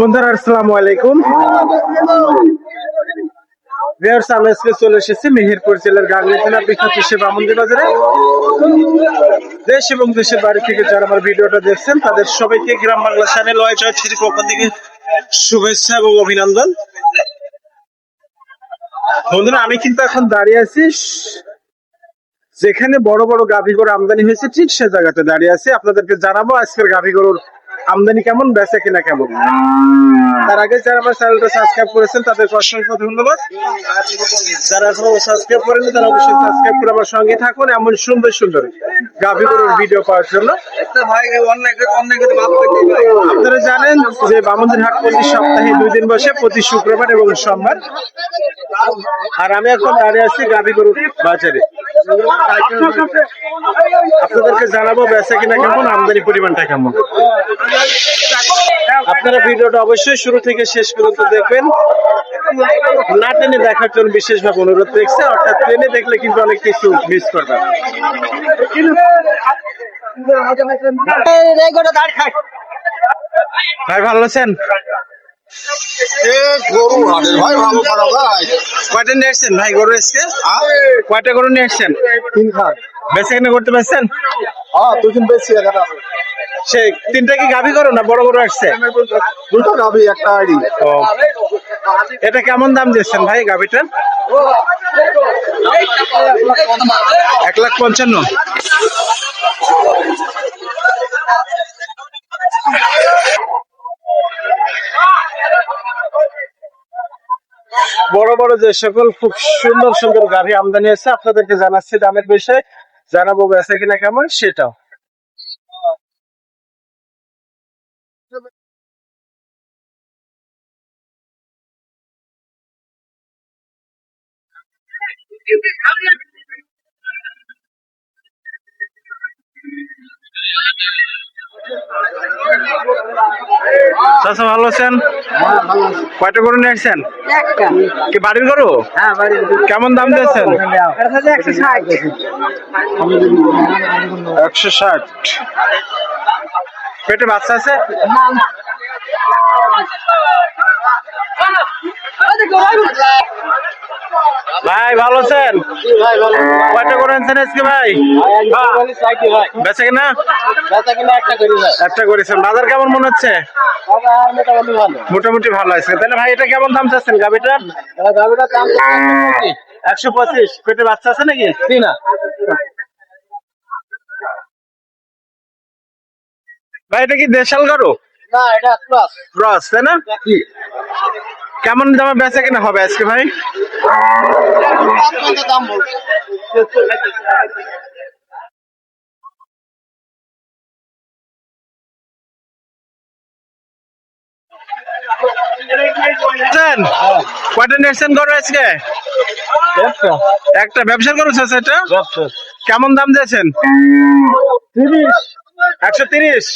বন্ধুরা, আসসালামু আলাইকুম। ভিউয়ার্স আমরা আজকে চলে এসেছি মেহেরপুর জেলার বিখ্যাত সেবা মন্দির বাজারে। দেশ এবং দেশের বাড়ি থেকে যারা আমার ভিডিওটা দেখছেন, তাদের সবাইকে গ্রাম বাংলা চ্যানেল ওয়াই জয় থ্রি পক্ষ থেকে শুভেচ্ছা এবং অভিনন্দন। বন্ধুরা, আমি কিন্তু এখন দাঁড়িয়ে আছি যেখানে বড় বড় গাভী গরু আমদানি হয়েছে, ঠিক সে জায়গাতে দাঁড়িয়ে আছি। আপনাদেরকে জানাব আজকের গাভী গরুর আমদানি কেমন বেচা কিনা কেমন? তার আগে যারা আমার চ্যানেলটা সাবস্ক্রাইব করেছেন তাদেরকে অসংখ্য ধন্যবাদ। যারা এখনও সাবস্ক্রাইব করেনি তারা অবশ্যই সাবস্ক্রাইব করে আমার সঙ্গে থাকুন এমন সুন্দর সুন্দর গাভী গরুর ভিডিও পাওয়ার জন্য। আপনারা জানেন যে বামন্দির হাট প্রতি সপ্তাহে দুই দিন বসে প্রতি শুক্রবার এবং সোমবার। আর আমি এখন দাঁড়িয়ে আছি গাভী গরুর বাজারে। আপনাদেরকে জানাব বেচা কিনা কেমন, আমদানি পরিমাণটা কেমন। আপনারা ভিডিওটা অবশ্যই শুরু থেকে শেষ পর্যন্ত দেখবেন। না টেনে দেখার জন্য বিশেষভাবে অনুরোধ রেখেছে, অর্থাৎ ট্রেনে দেখলে কিন্তু অনেক কিছু মিস করবেন। ভাই, ভালো আছেন? গরু হাটের ভাই ভালো খারাপ ভাই। কয়টা নিয়ে আসছেন ভাই গরু এসছে কয়টা গরু নিয়ে আসছেন? তিন খান বেচা কিনা করতে পারছেন? হ্যাঁ দুদিন বেশি এখানে সে তিনটা কি গাভী করো না বড় গরু আসছে? দুটো গাবি একটা আইডি ও। এটা কেমন দাম দিচ্ছেন ভাই গাভীটা? এক লাখ পঞ্চান্ন। বড় বড় যে সকল খুব সুন্দর সুন্দর গাড়ি আমদানি আছে আপনাদেরকে জানাচ্ছি দামের বিষয়ে। জানাব বেচা কিনা কেমন সেটাও। চাচা ভালো আছেন? কয়টা গরু নিয়ে আসছেন? কি বাড়ির গরু? হ্যাঁ কেমন দাম দিয়েছেন? একশো ষাট। একশো ষাট। পেটে বাচ্চা আছে? ভাই ভালো আছেন? কয়টা করে আনছেন আজকে ভাই? বেচে কিনা? একটা করেছেন। বাজার কেমন মনে হচ্ছে? মোটামুটি ভালো আছে তাহলে ভাই এটা কেমন দাম চাচ্ছেন গাভিটা? একশো পঁচিশ। পেটে বাচ্চা আছে নাকি? ভাই এটা কি দেশাল গরু? না এটা ক্লাস ক্রস তাই না? কেমন দামে বেচা কিনা হবে আজকে ভাই? কয়টা গরু আজকে? একটা। ব্যবসা করেছে সেটা? কেমন দাম দিয়েছেন? একশো তিরিশ?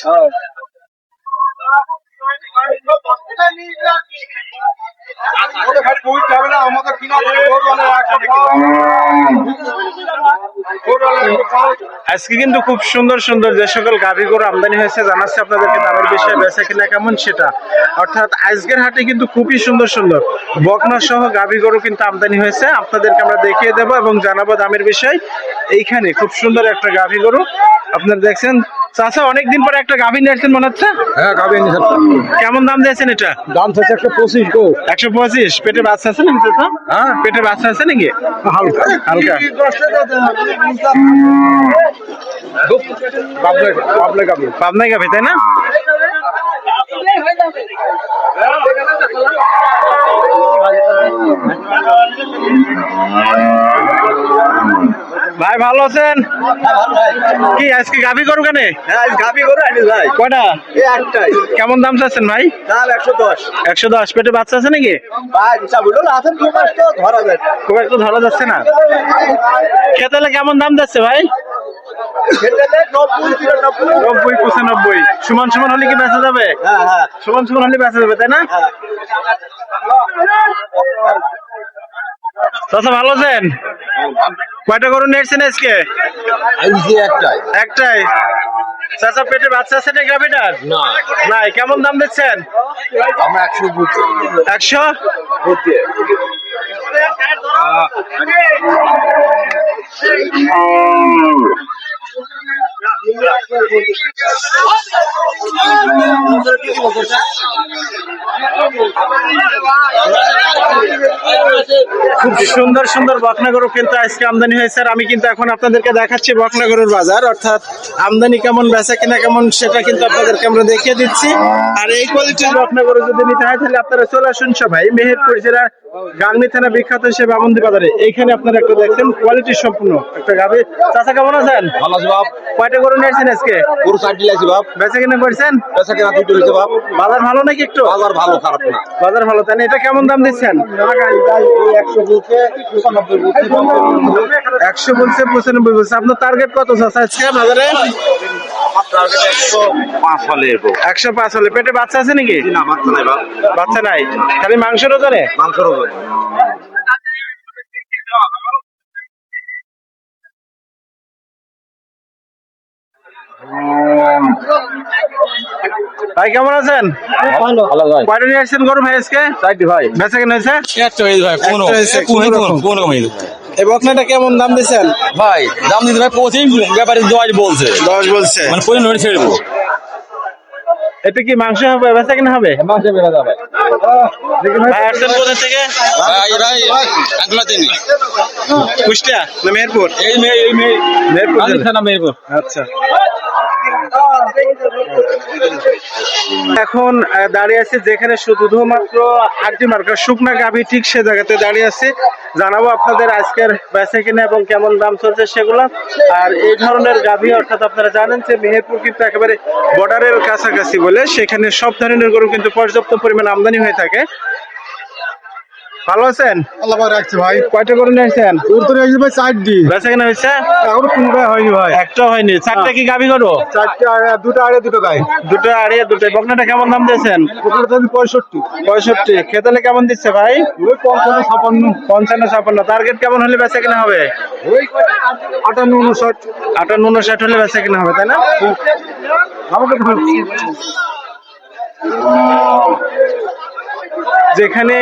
আজকে কিন্তু খুব সুন্দর সুন্দর যে সকল গাভী গরু আমদানি হয়েছে, জানাচ্ছি আপনাদেরকে দামের বিষয়ে বেচা কিনা কেমন সেটা। অর্থাৎ আজকের হাটে কিন্তু খুবই সুন্দর সুন্দর বকনা সহ গাভী গরু কিন্তু আমদানি হয়েছে। আপনাদেরকে আমরা দেখিয়ে দেবো এবং জানাব দামের বিষয়। এইখানে খুব সুন্দর একটা গাভী গরু। আপনারা দেখছেন চাষা অনেকদিন পরে একটা গাভী নিয়েছেন মনে হচ্ছে? হ্যাঁ গাবি কেমন দাম দিয়েছেন এটা? দাম হচ্ছে একশো পঁচিশ গো। একশো পঁচিশ। পেটে বাচ্চা আছে নাকি চাচা? হ্যাঁ। পেটে বাচ্চা আছে নাকি? হালকা। হালকা। পাবনাই গাভী তাই না? ভাই ভালো আছেন? কি আজকে গাভী গরু কেনে? হ্যাঁ গাবি করে আনি ভাই। কয়টা? এই একটাই। কেমন দাম চাচ্ছেন ভাই? দাম একশো দশ। একশো দশ। পেটে বাচ্চা আছে নাকি? ভাই হিসাব না আছেন দু মাস তো ধরা যায় খুব একটা ধরা যাচ্ছে না। খেতালে কেমন দাম যাচ্ছে ভাই? খেতে নব্বই পঁচানব্বই। সমান সমান হলে কি বেচা যাবে? হ্যাঁ হ্যাঁ। সমান সমান হলে বেচা যাবে তাই না? চাচা ভালো আছেন? কয়টা গরু নিয়েছেন আজকে? একটাই। একটাই? চাচা পেটে বাচ্চা আছে না। গাভিটার নাই। কেমন দাম দিচ্ছেন? আমরা একশো বুঝছি একশো? খুব সুন্দর সুন্দর বকনা গরু কিন্তু আজকে আমদানি হয়েছে। আর আমি কিন্তু এখন আপনাদেরকে দেখাচ্ছি বকনা গরুর বাজার। অর্থাৎ আমদানি কেমন বেচা কিনা কেমন সেটা কিন্তু আপনাদেরকে আমরা দেখিয়ে দিচ্ছি। আর এই কোয়ালিটির বকনা গরু যদি নিতে হয় তাহলে আপনারা চলে আসুন সবাই মেহেরপুর জেলার গাংনি থানা বিখ্যাত হিসেবে আমন্দি বাজারে। এইখানে আপনারা একটা দেখছেন কোয়ালিটি সম্পূর্ণ একটা গাভি। চাচা কেমন আছেন? ভালো আছে বাপ। কয়টা গরু নিয়েছেন আজকে? পুরো সাইড লাগছে বাপ। বেচা কিনা করছেন? পেশা কেনা দুটো হয়েছে বাপ। বাজার ভালো নাকি একটু? বাজার ভালো খারাপ না। বাজার ভালো তাই না? এটা কেমন দাম দিচ্ছেন? একশো পঁচানব্বই একশো বলছে পঁচানব্বই বলছে। আপনার টার্গেট কত চাচা আজকে বাজারে একশো পাঁচ হলে একশো পাঁচ হলে। পেটে বাচ্চা আছে নাকি? না বাচ্চা নাই বাচ্চা। নাই। খালি মাংসের ওজনে মাংসের ওজন ভাই কেমন আছেন? ভালো। ভাই। কয়টা নিয়ে আসছেন গরু ভাই আজকে? সাইড ভাই। বেচা কেন হয়েছে? একটা হয়েছে ভাই পনেরো। একটা হয়েছে, পনেরো কোনো রকম। পনেরো কমে এই বকনাটা কেমন দাম দিচ্ছেন? ভাই দাম দিতে ভাই পঁচিশ ব্যাপারে দশ বলছে। দশ বলছে। মানে পনেরো মিনিট ছেড়ে দেবো। এটা কি মাংস হবে বেচা কিনা হবে? মাংসে বেড়া যাবে। ভাই আসছেন কোথা থেকে? ভাই ভাই আঙ্গুলা তিনি। কুষ্টিয়া না মেহেরপুর? এই মেয়ে এই মেহেরপুর মেয়েপুর আচ্ছা। এখন দাঁড়িয়ে আছে যেখানে শুধুমাত্র আটটি মার্কা শুকনা গাভি ঠিক সে জায়গাতে দাঁড়িয়ে আছে। জানাব আপনাদের আজকের বেচা কিনা এবং কেমন দাম চলছে সেগুলো। আর এই ধরনের গাভি, অর্থাৎ আপনারা জানেন যে মেহেরপুর কিন্তু একেবারে বর্ডারের কাছাকাছি বলে, সেখানে সব ধরনের গরু কিন্তু পর্যাপ্ত পরিমাণ আমদানি হয়ে থাকে। ভালো আছেন? আল্লাহ রাখছে ভাই। কয়টা গরু নিয়েছেন তোর তো রাখছে ভাই দি বেচা কিনা হয়েছে? এখনও কোনটা হয়নি ভাই। একটা হয়নি। চারটা কি গাভী গরু? চারটে আড়ে- দুটো আড়ে দুটো গাই দুটো আড়িয়ে দুটো। বকনাটা কেমন দাম দিয়েছেন? ওগুলো তো পঁয়ষট্টি। পঁয়ষট্টি। খেতালে কেমন দিচ্ছে ভাই? ওই পঞ্চান্ন ছাপান্ন। পঞ্চান্ন ছাপান্ন। টার্গেট কেমন হলে বেচা কিনা হবে? ওই আটান্ন উনষাট। আটান্ন উনষাট হলে বেচা কিনা হবে তাই না? আমাকে তো যেখানে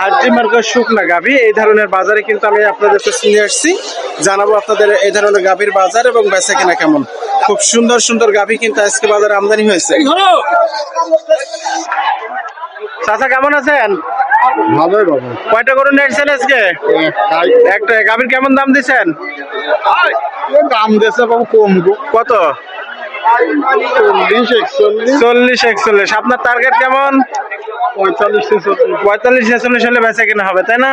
হাড্ডি মার্কার শুকনা গাভী এই ধরনের বাজারে কিন্তু আমি আপনাদের কাছে নিয়ে আসছি। জানাব আপনাদের এই ধরনের গাভীর বাজার এবং বেচা কিনা কেমন। খুব সুন্দর সুন্দর গাভী কিন্তু আজকে বাজারে আমদানি হয়েছে। চাচা কেমন আছেন? ভালোই বাবু কয়টা করে নিয়েছেন আজকে? একটা। গাভীর কেমন দাম দিচ্ছেন? দাম দেশে বাবু কম কত? চল্লিশ একচল্লিশ। চল্লিশ একচল্লিশ। আপনার টার্গেট কেমন? পঁয়তাল্লিশ পঁয়তাল্লিশ ছেচল্লিশ হলে বেচা কিনা হবে তাই না?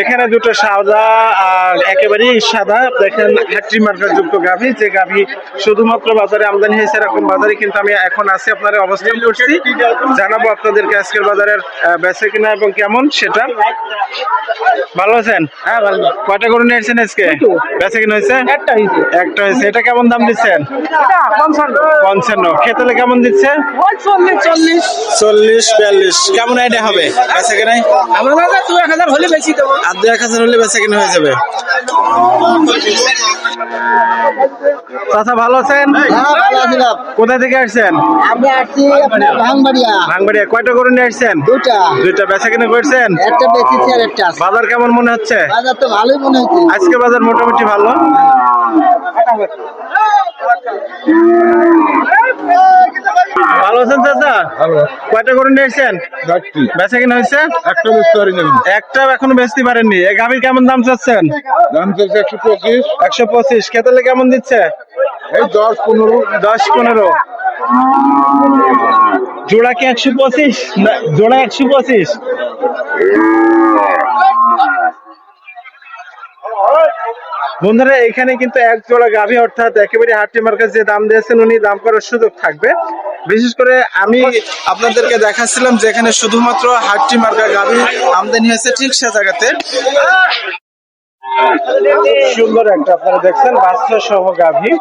এখানে দুটো সাদা আর একেবারেই সাদা। দেখেন হ্যাট্রি মার্কার যুক্ত গাভী। যে গাভী শুধুমাত্র বাজারে আমদানি হয়েছে এরকম বাজারে কিন্তু আমি এখন আছি আপনারা অবস্থান করছি। জানাব আপনাদেরকে আজকের বাজারের আহ, কিনা এবং কেমন সেটা। ভালো আছেন? হ্যাঁ ভালো। কয়টা করে নিয়েছেন আজকে? বেচা কিনা হয়েছে? একটা হয়েছে। একটা হয়েছে। এটা কেমন দাম দিচ্ছেন? পঞ্চান্ন। খেতলে কেমন দিচ্ছে? চল্লিশ চল্লিশ। চল্লিশ বিয়াল্লিশ। কেমন আইডিয়া হবে? বেচা কিনাই আমার এক হাজার হলে বেশি দেবো আর দু এক হাজার হলে বেচা কিনা হয়ে যাবে। চাচা ভালো আছেন? হ্যাঁ কোথা থেকে আসছেন? আমরা আসছি আপনার ভাঙবাড়িয়া। ভাঙবাড়িয়া। কয়টা করে নিয়ে আসছেন? দুটা দুইটা বেচা কিনা করছেন? একটা বেশিছে আর একটা বাজার কেমন মনে হচ্ছে? বাজার তো ভালোই মনে হচ্ছে। আজকে বাজার মোটামুটি ভালো? ভালো আছেন চাচা? কয়টা করে নিয়ে আসছেন বেচা কিনা হয়েছে? একটা বুঝতে পারি একটা এখনও বেচতে পারেননি। এই গাভীর কেমন দাম চাচ্ছেন? দাম চলছে একশো পঁচিশ। একশো পঁচিশ। খেতালে কেমন দিচ্ছে? এই দশ পনেরো। দশ পনেরো। জোড়া কি একশো পঁচিশ? জোড়া একশো পঁচিশ। বন্ধুরা এখানে কিন্তু এক জোড়া গাভী অর্থাৎ একেবারে হাটটি মার্কেট যে দাম দিয়েছেন উনি দাম করার সুযোগ থাকবে। বিশেষ করে আমি আপনাদেরকে দেখাচ্ছিলাম যেখানে শুধুমাত্র হাটটি মার্কা গাভী আমদানি হয়েছে ঠিক সে জায়গাতে। সুন্দর একটা আপনারা দেখছেন বাচ্চা সহ গাভী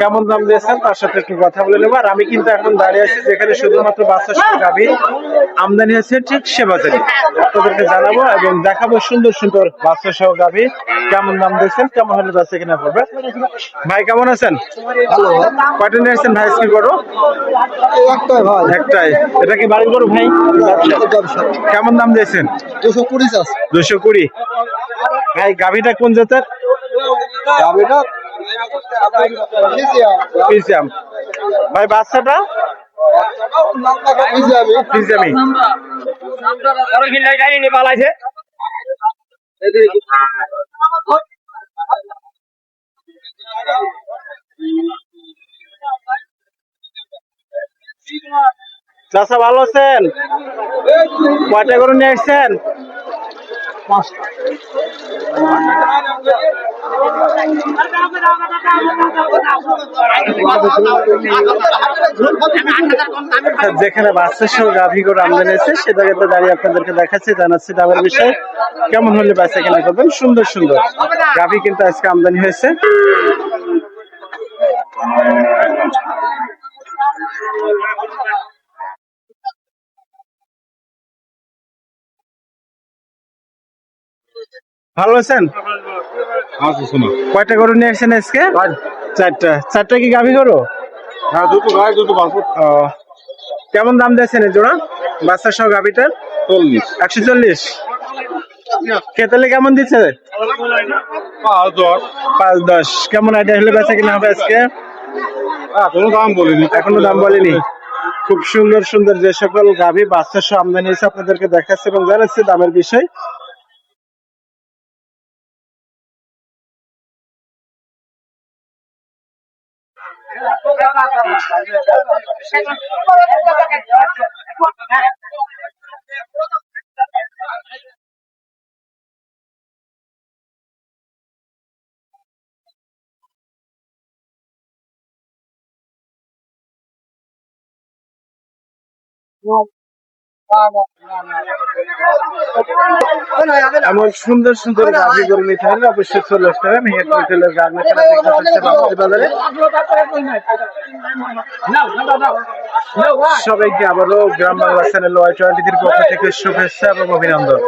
কেমন দাম দিয়েছেন তার সাথে একটু কথা বলে নেব। আর আমি কিন্তু এখন দাঁড়িয়ে আছি যেখানে শুধুমাত্র বাচ্চা সহ গাভী। আমদানি হয়েছে ঠিক সে বাজারে। আপনাদেরকে জানাব এবং দেখাবো সুন্দর সুন্দর বাচ্চা সহ গাভী। কেমন দাম দিয়েছেন কেমন হলে বাচ্চা কিনা পড়বে ভাই কেমন আছেন? ভালো। কয়টা নিয়ে আসছেন ভাই কি করো একটাই ভাই। একটাই। এটা কি বাড়ি করো ভাই? কেমন দাম দিয়েছেন? দুশো কুড়ি চাষ। দুশো কুড়ি। ভাই গাভীটা কোন জাতের? ভাই বাচ্চাটা? চাষা ভালো আছেন? কয়টা করে নিয়ে আসছেন? যেখানে বাচ্চার সহ গাভী করে আমদানি আছে, সে জায়গাতে দাঁড়িয়ে আপনাদেরকে দেখাচ্ছি, জানাচ্ছি দামের বিষয়ে। কেমন হলে বাচ্চা কেনা করবেন? সুন্দর সুন্দর। গাভী কিন্তু আজকে আমদানি হয়েছে। ভালো আছেন? শোনো কয়টা গরু নিয়ে আসছেন আজকে? চারটা। চারটা কি গাভী গরু? হ্যাঁ দুটো গায়ে দুটো বাসুর ও। কেমন দাম দিয়েছেন এই জোড়া? বাচ্চা সহ গাভীটার চল্লিশ। একশো চল্লিশ। কেতালে কেমন দিচ্ছে পাঁচ দশ। পাঁচ দশ। কেমন আইডিয়া হলে বেচা কিনা হবে আজকে? এখনও দাম বলিনি। এখনও দাম বলেনি। খুব সুন্দর সুন্দর যে সকল গাভী বাচ্চা সহ আমদানি হয়েছে আপনাদেরকে দেখাচ্ছে এবং জানাচ্ছে দামের বিষয়। No. এমন সুন্দর সুন্দর গাভী গরু নিতে হলে অবশ্যই চলে আসতে হবে। জেলার গার্মেন্টস বাজারে। সবাইকে আবারও Gram Bangla channel Y twenty পক্ষ থেকে শুভেচ্ছা এবং অভিনন্দন।